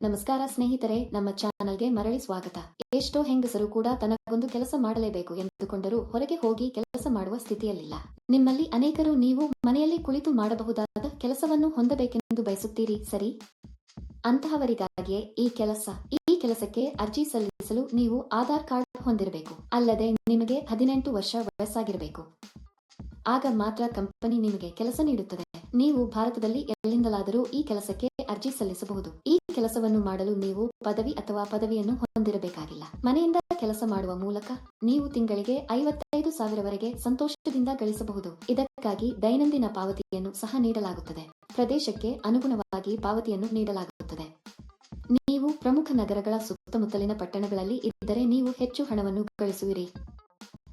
ನಮಸ್ಕಾರ ಸ್ನೇಹಿತರೆ, ನಮ್ಮ ಚಾನಲ್ಗೆ ಮರಳಿ ಸ್ವಾಗತ. ಎಷ್ಟೋ ಹೆಂಗಸರು ಕೂಡ ತನಗೊಂದು ಕೆಲಸ ಮಾಡಲೇಬೇಕು ಎಂದುಕೊಂಡರೂ ಹೊರಗೆ ಹೋಗಿ ಕೆಲಸ ಮಾಡುವ ಸ್ಥಿತಿಯಲ್ಲಿಲ್ಲ. ನಿಮ್ಮಲ್ಲಿ ಅನೇಕರು ನೀವು ಮನೆಯಲ್ಲಿ ಕುಳಿತು ಮಾಡಬಹುದಾದ ಕೆಲಸವನ್ನು ಹೊಂದಬೇಕೆಂದು ಬಯಸುತ್ತೀರಿ, ಸರಿ? ಅಂತಹವರಿಗಾಗಿಯೇ ಈ ಕೆಲಸ, ಈ ಕೆಲಸಕ್ಕೆ ಅರ್ಜಿ ಸಲ್ಲಿಸಲು ನೀವು ಆಧಾರ್ ಕಾರ್ಡ್ ಹೊಂದಿರಬೇಕು. ಅಲ್ಲದೆ ನಿಮಗೆ ಹದಿನೆಂಟು ವರ್ಷ ವಯಸ್ಸಾಗಿರಬೇಕು. ಆಗ ಮಾತ್ರ ಕಂಪನಿ ನಿಮಗೆ ಕೆಲಸ ನೀಡುತ್ತದೆ. ನೀವು ಭಾರತದಲ್ಲಿ ಎಲ್ಲಿಂದಲಾದರೂ ಈ ಕೆಲಸಕ್ಕೆ ಅರ್ಜಿ ಸಲ್ಲಿಸಬಹುದು. ಈ ಕೆಲಸವನ್ನು ಮಾಡಲು ನೀವು ಪದವಿ ಅಥವಾ ಪದವಿಯನ್ನು ಹೊಂದಿರಬೇಕಾಗಿಲ್ಲ. ಮನೆಯಿಂದ ಕೆಲಸ ಮಾಡುವ ಮೂಲಕ ನೀವು ತಿಂಗಳಿಗೆ ಐವತ್ತೈದು ಸಾವಿರವರೆಗೆ ಸಂತೋಷದಿಂದ ಗಳಿಸಬಹುದು. ಇದಕ್ಕಾಗಿ ದೈನಂದಿನ ಪಾವತಿಯನ್ನು ಸಹ ನೀಡಲಾಗುತ್ತದೆ. ಪ್ರದೇಶಕ್ಕೆ ಅನುಗುಣವಾಗಿ ಪಾವತಿಯನ್ನು ನೀಡಲಾಗುತ್ತದೆ. ನೀವು ಪ್ರಮುಖ ನಗರಗಳ ಸುತ್ತಮುತ್ತಲಿನ ಪಟ್ಟಣಗಳಲ್ಲಿ ಇದ್ದರೆ ನೀವು ಹೆಚ್ಚು ಹಣವನ್ನು ಗಳಿಸುವಿರಿ.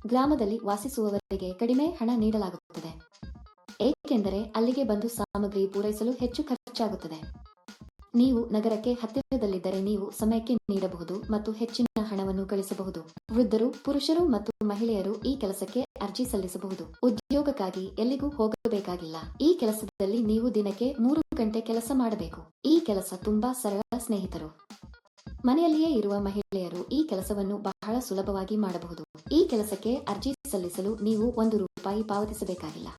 ಗ್ರಾಮದಲ್ಲಿ ವಾಸಿಸುವವರಿಗೆ ಕಡಿಮೆ ಹಣ ನೀಡಲಾಗುತ್ತದೆ. ಏಕೆಂದರೆ ಅಲ್ಲಿಗೆ ಬಂದು ಸಾಮಗ್ರಿ ಪೂರೈಸಲು ಹೆಚ್ಚು ಖರ್ಚಾಗುತ್ತದೆ. ನೀವು ನಗರಕ್ಕೆ ಹತ್ತಿರದಲ್ಲಿದ್ದರೆ ನೀವು ಸಮಯಕ್ಕೆ ನೀಡಬಹುದು ಮತ್ತು ಹೆಚ್ಚಿನ ಹಣವನ್ನು ಗಳಿಸಬಹುದು. ವೃದ್ಧರು, ಪುರುಷರು ಮತ್ತು ಮಹಿಳೆಯರು ಈ ಕೆಲಸಕ್ಕೆ ಅರ್ಜಿ ಸಲ್ಲಿಸಬಹುದು. ಉದ್ಯೋಗಕ್ಕಾಗಿ ಎಲ್ಲಿಗೂ ಹೋಗಬೇಕಾಗಿಲ್ಲ. ಈ ಕೆಲಸದಲ್ಲಿ ನೀವು ದಿನಕ್ಕೆ ಮೂರು ಗಂಟೆ ಕೆಲಸ ಮಾಡಬೇಕು. ಈ ಕೆಲಸ ತುಂಬಾ ಸರಳ, ಸ್ನೇಹಿತರು. ಮನೆಯಲ್ಲಿಯೇ ಇರುವ ಮಹಿಳೆಯರು ಈ ಕೆಲಸವನ್ನು ಬಹಳ ಸುಲಭವಾಗಿ ಮಾಡಬಹುದು. ಈ ಕೆಲಸಕ್ಕೆ ಅರ್ಜಿ ಸಲ್ಲಿಸಲು ನೀವು ಒಂದು ರೂಪಾಯಿ ಪಾವತಿಸಬೇಕಾಗಿಲ್ಲ.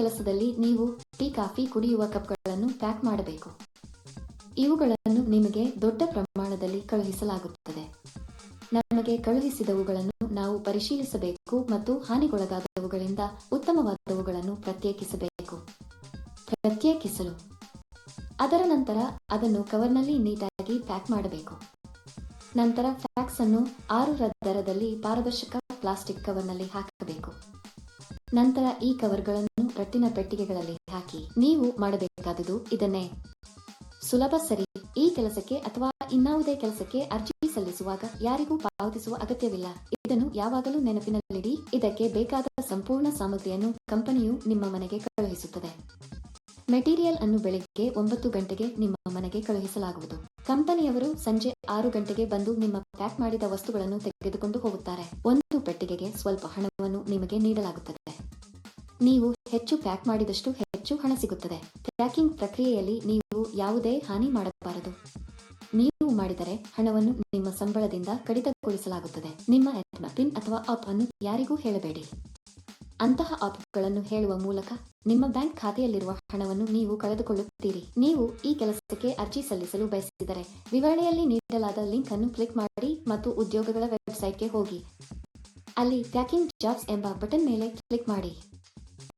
ಕೆಲಸದಲ್ಲಿ ನೀವು ಟೀ, ಕಾಫಿ ಕುಡಿಯುವ ಕಪ್ಗಳನ್ನು ಪ್ಯಾಕ್ ಮಾಡಬೇಕು. ಇವುಗಳನ್ನು ನಿಮಗೆ ದೊಡ್ಡ ಪ್ರಮಾಣದಲ್ಲಿ ಕಳುಹಿಸಲಾಗುತ್ತದೆ. ನಮಗೆ ಕಳುಹಿಸಿದವುಗಳನ್ನು ನಾವು ಪರಿಶೀಲಿಸಬೇಕು ಮತ್ತು ಹಾನಿಗೊಳಗಾದವುಗಳಿಂದ ಉತ್ತಮವಾದವುಗಳನ್ನು ಪ್ರತ್ಯೇಕಿಸಬೇಕು. ಪ್ರತ್ಯೇಕಿಸಲು. ಅದರ ನಂತರ ಅದನ್ನು ಕವರ್ನಲ್ಲಿ ನೀಟಾಗಿ ಪ್ಯಾಕ್ ಮಾಡಬೇಕು. ನಂತರ ಫ್ಯಾಕ್ಸ್ ಅನ್ನು ಆರು ದರದಲ್ಲಿ ಪಾರದರ್ಶಕ ಪ್ಲಾಸ್ಟಿಕ್ ಕವರ್ನಲ್ಲಿ ಹಾಕಬೇಕು. ನಂತರ ಈ ಕವರ್ಗಳನ್ನು ರಟ್ಟಿನ ಪೆಟ್ಟಿಗೆಗಳಲ್ಲಿ ಹಾಕಿ ನೀವು ಮಾಡಬೇಕಾದುದು ಇದನ್ನೇ. ಸುಲಭ ಸರಿ. ಈ ಕೆಲಸಕ್ಕೆ ಅಥವಾ ಇನ್ನಾವುದೇ ಕೆಲಸಕ್ಕೆ ಅರ್ಜಿ ಸಲ್ಲಿಸುವಾಗ ಯಾರಿಗೂ ಪಾವತಿಸುವ ಅಗತ್ಯವಿಲ್ಲ. ಇದನ್ನು ಯಾವಾಗಲೂ ನೆನಪಿನಲ್ಲಿಡಿ. ಇದಕ್ಕೆ ಬೇಕಾದ ಸಂಪೂರ್ಣ ಸಾಮಗ್ರಿಯನ್ನು ಕಂಪನಿಯು ನಿಮ್ಮ ಮನೆಗೆ ಕಳುಹಿಸುತ್ತದೆ. ಮೆಟೀರಿಯಲ್ ಅನ್ನು ಬೆಳಿಗ್ಗೆ ಒಂಬತ್ತು ಗಂಟೆಗೆ ನಿಮ್ಮ ಮನೆಗೆ ಕಳುಹಿಸಲಾಗುವುದು. ಕಂಪನಿಯವರು ಸಂಜೆ ಆರು ಗಂಟೆಗೆ ಬಂದು ನಿಮ್ಮ ಪ್ಯಾಕ್ ಮಾಡಿದ ವಸ್ತುಗಳನ್ನು ತೆಗೆದುಕೊಂಡು ಹೋಗುತ್ತಾರೆ. ಒಂದು ಪೆಟ್ಟಿಗೆಗೆ ಸ್ವಲ್ಪ ಹಣವನ್ನು ನಿಮಗೆ ನೀಡಲಾಗುತ್ತದೆ. ನೀವು ಹೆಚ್ಚು ಪ್ಯಾಕ್ ಮಾಡಿದಷ್ಟು ಹೆಚ್ಚು ಹಣ ಸಿಗುತ್ತದೆ. ಪ್ಯಾಕಿಂಗ್ ಪ್ರಕ್ರಿಯೆಯಲ್ಲಿ ನೀವು ಯಾವುದೇ ಹಾನಿ ಮಾಡಬಾರದು. ನೀವು ಮಾಡಿದರೆ ಹಣವನ್ನು ನಿಮ್ಮ ಸಂಬಳದಿಂದ ಕಡಿತಗೊಳಿಸಲಾಗುತ್ತದೆ. ನಿಮ್ಮ ಪಿನ್ ಅಥವಾ ಆಪ್ ಅನ್ನು ಯಾರಿಗೂ ಹೇಳಬೇಡಿ. ಅಂತಹ ಆಪ್ಗಳನ್ನು ಹೇಳುವ ಮೂಲಕ ನಿಮ್ಮ ಬ್ಯಾಂಕ್ ಖಾತೆಯಲ್ಲಿರುವ ಹಣವನ್ನು ನೀವು ಕಳೆದುಕೊಳ್ಳುತ್ತೀರಿ. ನೀವು ಈ ಕೆಲಸಕ್ಕೆ ಅರ್ಜಿ ಸಲ್ಲಿಸಲು ಬಯಸಿದರೆ ವಿವರಣೆಯಲ್ಲಿ ನೀಡಲಾದ ಲಿಂಕ್ ಅನ್ನು ಕ್ಲಿಕ್ ಮಾಡಿ ಮತ್ತು ಉದ್ಯೋಗಗಳ ವೆಬ್ಸೈಟ್ಗೆ ಹೋಗಿ. ಅಲ್ಲಿ ಪ್ಯಾಕಿಂಗ್ ಜಾಬ್ಸ್ ಎಂಬ ಬಟನ್ ಮೇಲೆ ಕ್ಲಿಕ್ ಮಾಡಿ.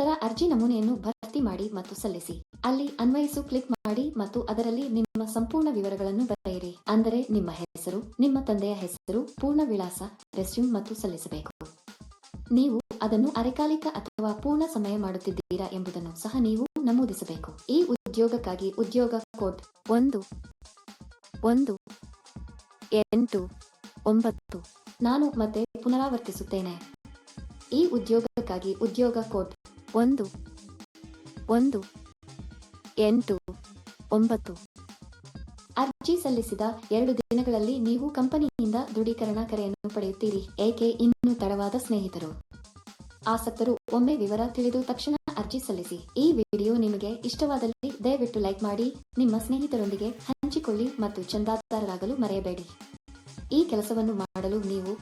ನಂತರ ಅರ್ಜಿ ನಮೂನೆಯನ್ನು ಭರ್ತಿ ಮಾಡಿ ಮತ್ತು ಸಲ್ಲಿಸಿ. ಅಲ್ಲಿ ಅನ್ವಯಿಸು ಕ್ಲಿಕ್ ಮಾಡಿ ಮತ್ತು ಅದರಲ್ಲಿ ನಿಮ್ಮ ಸಂಪೂರ್ಣ ವಿವರಗಳನ್ನು ಬರೆಯಿರಿ. ಅಂದರೆ ನಿಮ್ಮ ಹೆಸರು, ನಿಮ್ಮ ತಂದೆಯ ಹೆಸರು, ಪೂರ್ಣ ವಿಳಾಸ, ರೆಸ್ಯೂಮ್ ಮತ್ತು ಸಲ್ಲಿಸಬೇಕು. ನೀವು ಅದನ್ನು ಅರೆಕಾಲಿಕ ಅಥವಾ ಪೂರ್ಣ ಸಮಯ ಮಾಡುತ್ತಿದ್ದೀರಾ ಎಂಬುದನ್ನು ಸಹ ನೀವು ನಮೂದಿಸಬೇಕು. ಈ ಉದ್ಯೋಗಕ್ಕಾಗಿ ಉದ್ಯೋಗ ಕೋಡ್ ಒಂದು ಒಂದು, ಎಂಟು, ಒಂಬತ್ತು, ನಾನು ಮತ್ತೆ ಪುನರಾವರ್ತಿಸುತ್ತೇನೆ. ಈ ಉದ್ಯೋಗಕ್ಕಾಗಿ ಉದ್ಯೋಗ ಕೋಡ್ ಒಂದು ಒಂದು, ಎಂಟು, ಒಂಬತ್ತು. ಅರ್ಜಿ ಸಲ್ಲಿಸಿದ ಎರಡು ದಿನಗಳಲ್ಲಿ ನೀವು ಕಂಪನಿಯಿಂದ ದೃಢೀಕರಣ ಕರೆಯನ್ನು ಪಡೆಯುತ್ತೀರಿ, ಏಕೆ ಇನ್ನೂ ತಡವಾದ ಸ್ನೇಹಿತರು? ಆಸಕ್ತರು, ಒಮ್ಮೆ ವಿವರ ತಿಳಿದು ತಕ್ಷಣ ಅರ್ಜಿ ಸಲ್ಲಿಸಿ. ಈ ವಿಡಿಯೋ ನಿಮಗೆ ಇಷ್ಟವಾದಲ್ಲಿ ದಯವಿಟ್ಟು ಲೈಕ್ ಮಾಡಿ, ನಿಮ್ಮ ಸ್ನೇಹಿತರೊಂದಿಗೆ ಹಂಚಿಕೊಳ್ಳಿ ಮತ್ತು ಚಂದಾದಾರರಾಗಲು ಮರೆಯಬೇಡಿ. ಈ ಕೆಲಸವನ್ನು ಮಾಡಲು ನೀವು